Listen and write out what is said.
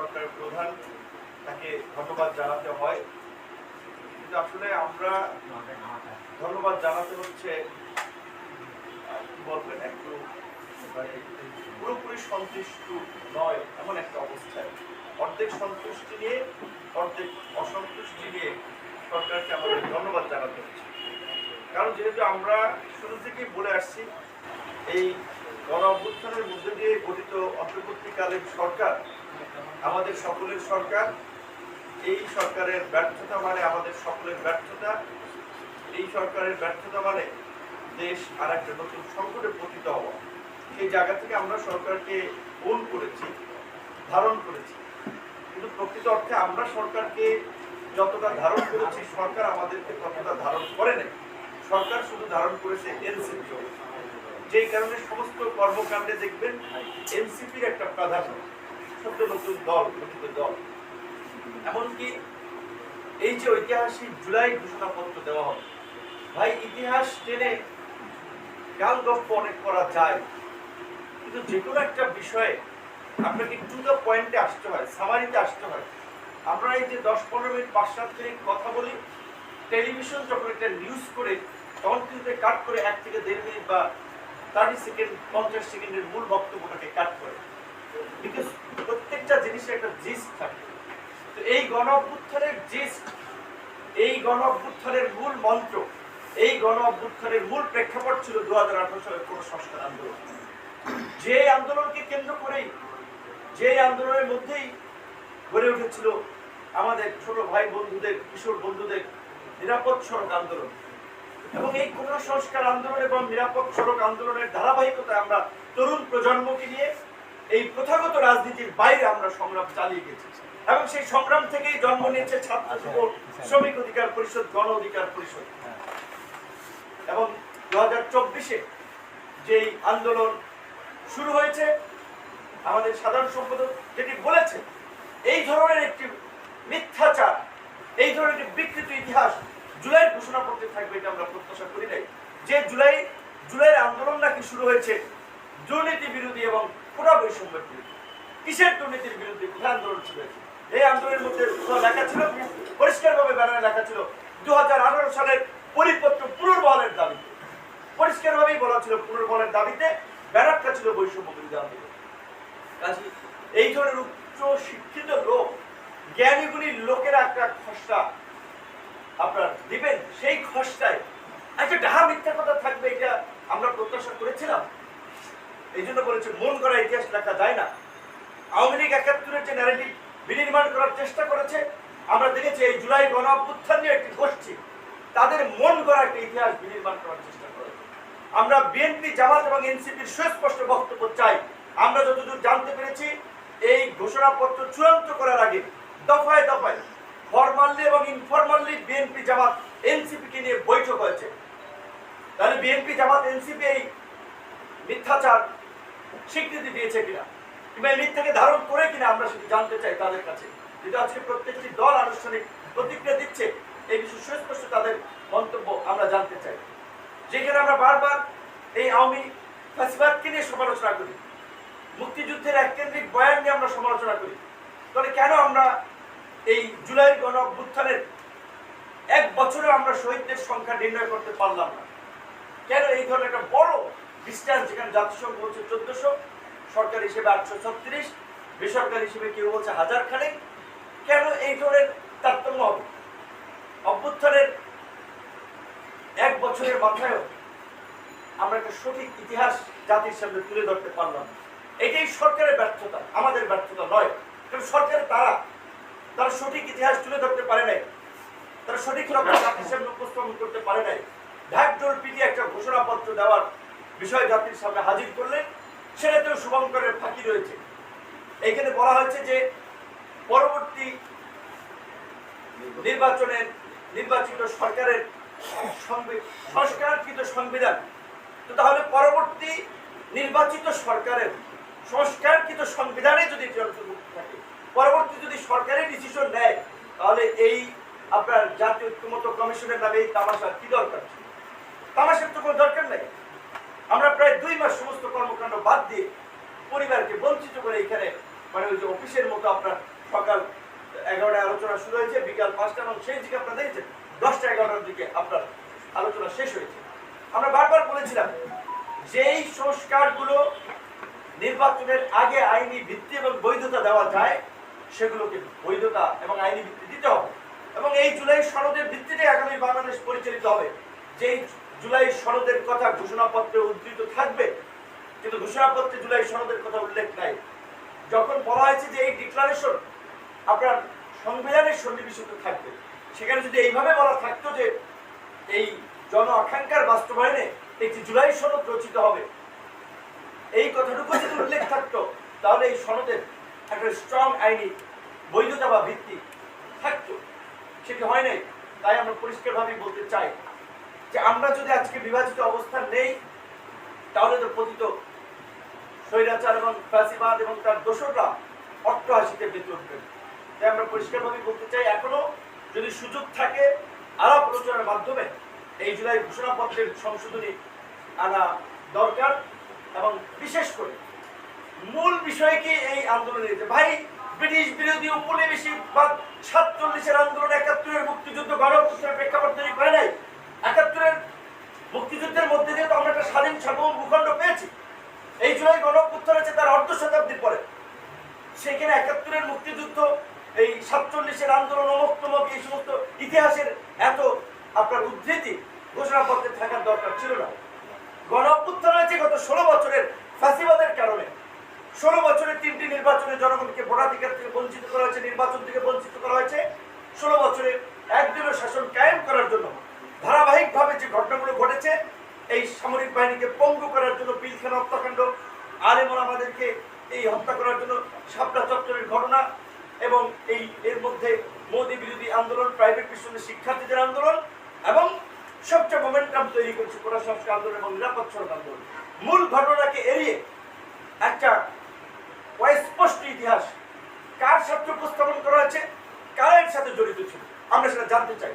সরকারের প্রধান, তাকে ধন্যবাদ জানাতে হয়। কিন্তু আসলে আমরা ধন্যবাদ জানাতে হচ্ছে বলবেন, একটু মানে পুরোপুরি সন্তুষ্ট নয়, এমন একটা অবস্থায়। অর্ধেক সন্তুষ্টি নিয়ে, অর্ধেক অসন্তুষ্টি নিয়ে সরকারকে আমাদের ধন্যবাদ জানাতে হচ্ছে। কারণ যেহেতু আমরা শুরু থেকেই বলে আসছি, এই গণ অভ্যুত্থানের মধ্যে দিয়ে গঠিত অন্তর্বর্তীকালীন সরকার আমাদের সকলের সরকার, এই সরকারের ব্যর্থতা মানে আমাদের সকলের ব্যর্থতা, এই সরকারের ব্যর্থতা মানে দেশ আর একটা নতুন সংকটে পতিত হওয়া। সেই জায়গা থেকে আমরা সরকারকে ফোন করেছি, ধারণ করেছি। কিন্তু প্রকৃত অর্থে আমরা সরকারকে যতটা ধারণ করেছি, সরকার আমাদেরকে ততটা ধারণ করে নাই। সরকার শুধু ধারণ করেছে এনসিপি যেই কারণে সমস্ত কর্মকাণ্ডে দেখবেন, এনসিপির একটা প্রাধান্য। সদ্য নতুন দল, গঠিত দল। এমনকি এই যে ঐতিহাসিক জুলাই ঘোষণাপত্র দেওয়া হবে, ভাই ইতিহাস টেনে গাল গপ্প অনেক করা যায়। কিন্তু যে কোনো একটা বিষয়ে আপনাকে টু দ্য পয়েন্টে আসতে হয় সামারিতে আসতে হয়। আমরা এই যে দশ পনেরো মিনিট পাঁচ কথা বলি টেলিভিশন যখন একটা নিউজ করে, তখন কিন্তু কাট করে এক থেকে দেড় মিনিট বা থার্টি সেকেন্ড পঞ্চাশ সেকেন্ডের মূল বক্তব্যটাকে কাট করে। বিকজ প্রত্যেকটা জিনিসের একটা জিস থাকে। তো এই গণ অভ্যুত্থানের এই গণ অভ্যুত্থানের মূল মন্ত্র, এই গণ অভ্যুত্থানের মূল প্রেক্ষাপট ছিল দু হাজার আঠারো সালের কোন সংস্কার আন্দোলন। যে আন্দোলনকে কেন্দ্র করেই, যে আন্দোলনের মধ্যেই গড়ে উঠেছিল আমাদের ছোট ভাই বন্ধুদের, কিশোর বন্ধুদের নিরাপদ সড়ক আন্দোলন। এবং এই কোন সংস্কার আন্দোলন এবং নিরাপদ সড়ক আন্দোলনের ধারাবাহিকতায় আমরা তরুণ প্রজন্মকে নিয়ে এই প্রথাগত রাজনীতির বাইরে আমরা সংগ্রাম চালিয়ে গেছি। এবং সেই সংগ্রাম থেকেই জন্ম নিয়েছে ছাত্র যুব শ্রমিক অধিকার পরিষদ, গণ অধিকার পরিষদ। এবং দু হাজার চব্বিশে যেই আন্দোলন শুরু হয়েছে, আমাদের সাধারণ সম্পাদক যেটি বলেছে, এই ধরনের একটি মিথ্যাচার, এই ধরনের একটি বিকৃত ইতিহাস জুলাইয়ের ঘোষণাপত্রে থাকবে এটা আমরা প্রত্যাশা করি নাই। যে জুলাই, জুলাইয়ের আন্দোলন নাকি শুরু হয়েছে দুর্নীতি বিরোধী এবং পুরা বৈষম্যের বিরোধী কিসের দুর্নীতির বিরুদ্ধে কোথায় আন্দোলন হয়েছে এই আন্দোলনের মধ্যে লেখা ছিল, পরিষ্কারভাবে ব্যানারে লেখা ছিল, দুহাজার আঠারো সালের পরিপত্র পুনর্বহালের দাবিতে। পরিষ্কারভাবেই বলা ছিল পুনর্বহালের দাবিতে ব্যানারটা ছিল বৈষম্য বিরোধী আন্দোলন। কাজে, এই ধরনের উচ্চ শিক্ষিত লোক জ্ঞানী গুণী লোকেরা একটা খসড়া আপনার দিবেন, সেই খসড়ায় একটা ডাহা মিথ্যা কথা থাকবে, এটা আমরা প্রত্যাশা করেছিলাম। এই জন্য বলেছে, মন করা ইতিহাস লেখা যায় না। আওয়ামী লীগ একাত্তরের যে ন্যারেটিভ বিনির্মাণ করার চেষ্টা করেছে, আমরা দেখেছি এই জুলাই গণ নিয়ে একটি গোষ্ঠী, তাদের মন করা একটা ইতিহাস বিনির্মাণ করার চেষ্টা করেছে। আমরা বিএনপি, জামাত এবং এনসিপির সুস্পষ্ট বক্তব্য চাই। আমরা যতদূর জানতে পেরেছি, এই ঘোষণাপত্র চূড়ান্ত করার আগে দফায় দফায় ফরমালি এবং ইনফরমালি বিএনপি, জামাত এনসিপি কে নিয়ে বৈঠক হয়েছে। তাহলে বিএনপি, জামাত, এনসিপি এই মিথ্যাচার স্বীকৃতি দিয়েছে কিনা? কিংবা মিথ্যাকে ধারণ করে কিনা আমরা সেটি জানতে চাই তাদের কাছে? যেটা আজকে প্রত্যেকটি দল আনুষ্ঠানিক প্রতিক্রিয়া দিচ্ছে, এই বিষয়ে সুস্পষ্ট তাদের মন্তব্য আমরা জানতে চাই। যেখানে আমরা বারবার এই আওয়ামী ফ্যাসিবাদকে নিয়ে সমালোচনা করি, মুক্তিযুদ্ধের এককেন্দ্রিক বয়ান নিয়ে আমরা সমালোচনা করি। তাহলে কেন আমরা এই জুলাই গণ অভ্যুত্থানের এক বছরে আমরা শহীদদের সংখ্যা নির্ণয় করতে পারলাম না? কেন এই ধরনের একটা বড় ডিস্টেন্স যেখানে জাতিসংঘ বলছে চোদ্দশো, সরকার হিসেবে আটশো ছত্রিশ, বেসরকারি হিসেবে কেউ বলছে হাজার খানেক। কেন এই ধরনের তারতম্য হবে? অভ্যুত্থানের এক বছরের মাথায়ও আমরা একটা সঠিক ইতিহাস জাতির সামনে তুলে ধরতে পারলাম এটাই সরকারের ব্যর্থতা, আমাদের ব্যর্থতা নয়। কারণ সরকার তারা তারা সঠিক ইতিহাস তুলে ধরতে পারে নাই। তারা সঠিক রকম জাতির সামনে উপস্থাপন করতে পারে নাই। ঢাকঢোল পিটিয়ে একটা ঘোষণাপত্র দেওয়ার বিষয় জাতির সামনে হাজির করলেন সেটাতেও শুভঙ্করের ফাঁকি রয়েছে। এখানে বলা হয়েছে যে পরবর্তী নির্বাচনের নির্বাচিত সরকারের সংস্কারকৃত সংবিধান। তো তাহলে পরবর্তী নির্বাচিত সরকারের সংস্কারকৃত সংবিধানে যদি থাকে, পরবর্তী যদি সরকারের ডিসিশন নেয়, তাহলে এই আপনার জাতীয় ঐক্যমত কমিশনের নামে এই তামাশার কি দরকার? তামাশার তো কোনো দরকার নেই। আমরা প্রায় দুই মাস সমস্ত কর্মকাণ্ড বাদ দিয়ে পরিবারকে বঞ্চিত করে এখানে মানে ওই যে অফিসের মতো আপনার সকাল এগারোটায় আলোচনা শুরু হয়েছে, বিকাল পাঁচটা এবং সেই দিকে আপনারা দেখেছেন, দশটা এগারোটার দিকে আপনার আলোচনা শেষ হয়েছে। আমরা বারবার বলেছিলাম, যেই সংস্কারগুলো নির্বাচনের আগে আইনি ভিত্তি এবং বৈধতা দেওয়া যায়, সেগুলোকে বৈধতা এবং আইনি ভিত্তি দিতে হবে। এবং এই জুলাই সনদের ভিত্তিতে আগামী বাংলাদেশ পরিচালিত হবে। যেই জুলাই সনদের কথা ঘোষণাপত্রে উদ্ধৃত থাকবে, কিন্তু ঘোষণাপত্রে জুলাই সনদের কথা উল্লেখ নাই। যখন বলা হয়েছে যে এই ডিক্লারেশন আপনার সংবিধানের সন্নিবেশিত থাকবে, সেখানে যদি এইভাবে বলা থাকতো যে এই জন আকাঙ্ক্ষার বাস্তবায়নে একটি জুলাই সনদ রচিত হবে, এই কথাটুকু যদি উল্লেখ থাকতো, তাহলে এই সনদের একটা স্ট্রং আইনি বৈধতা বা ভিত্তি থাকতো। সেটি হয় নাই, তাই আমরা পরিষ্কারভাবেই বলতে চাই। যে আমরা যদি আজকে বিভাজিত অবস্থান নেই, তাহলে তো পতিত স্বৈরাচার এবং ফ্যাসিবাদ এবং তার দোষরা অট্টহাসিতে বেঁচে উঠবেন তাই আমরা পরিষ্কারভাবে বলতে চাই, এখনও যদি সুযোগ থাকে আলাপ আলোচনার মাধ্যমে, এই জুলাই ঘোষণাপত্রের সংশোধনী আনা দরকার এবং বিশেষ করে মূল বিষয় কি এই আন্দোলনের ভাই, ব্রিটিশ বিরোধী উপনিবেশিকবাদ সাতচল্লিশের আন্দোলন একাত্তরের মুক্তিযুদ্ধ গণপুত্রের প্রেক্ষাপট তৈরি করে নাই। একাত্তরের মুক্তিযুদ্ধের মধ্যে দিয়ে তো আমরা একটা স্বাধীন সার্বভৌম ভূখণ্ড পেয়েছি। এই জুলাই গণপুত্র হচ্ছে তার অর্ধ শতাব্দীর পরে। সেখানে একাত্তরের মুক্তিযুদ্ধ, এই সাতচল্লিশের আন্দোলন অমুক তমুক এই সমস্ত ইতিহাসের এত আপনার উদ্ধৃতি ঘোষণাপত্রে থাকার দরকার ছিল না। গণ অভ্যুত্থান হয়েছে গত ষোলো বছরের ফাঁসিবাদের কারণে। ষোলো বছরের তিনটি নির্বাচনে জনগণকে ভোটাধিকার থেকে বঞ্চিত করা হয়েছে, নির্বাচন থেকে বঞ্চিত করা হয়েছে। ষোলো বছরে একদিনের শাসন কায়েম করার জন্য ধারাবাহিকভাবে যে ঘটনাগুলো ঘটেছে, এই সামরিক বাহিনীকে পঙ্গু করার জন্য পিলখানা হত্যাকাণ্ড আলেমন আমাদেরকে এই হত্যা করার জন্য শাপলা চত্বরের ঘটনা এবং এই এর মধ্যে মোদী বিরোধী আন্দোলন প্রাইভেট বিশ্ববিদ্যালয়ের শিক্ষার্থীদের আন্দোলন এবং সবচেয়ে মোমেন্টাম তৈরি করেছে কোটা সংস্কার আন্দোলন এবং নিরাপদ সড়ক আন্দোলন। মূল ঘটনাকে এড়িয়ে একটা অস্পষ্ট ইতিহাস কার সাথে উপস্থাপন করা হয়েছে কারের সাথে জড়িত ছিল, আমরা সেটা জানতে চাই।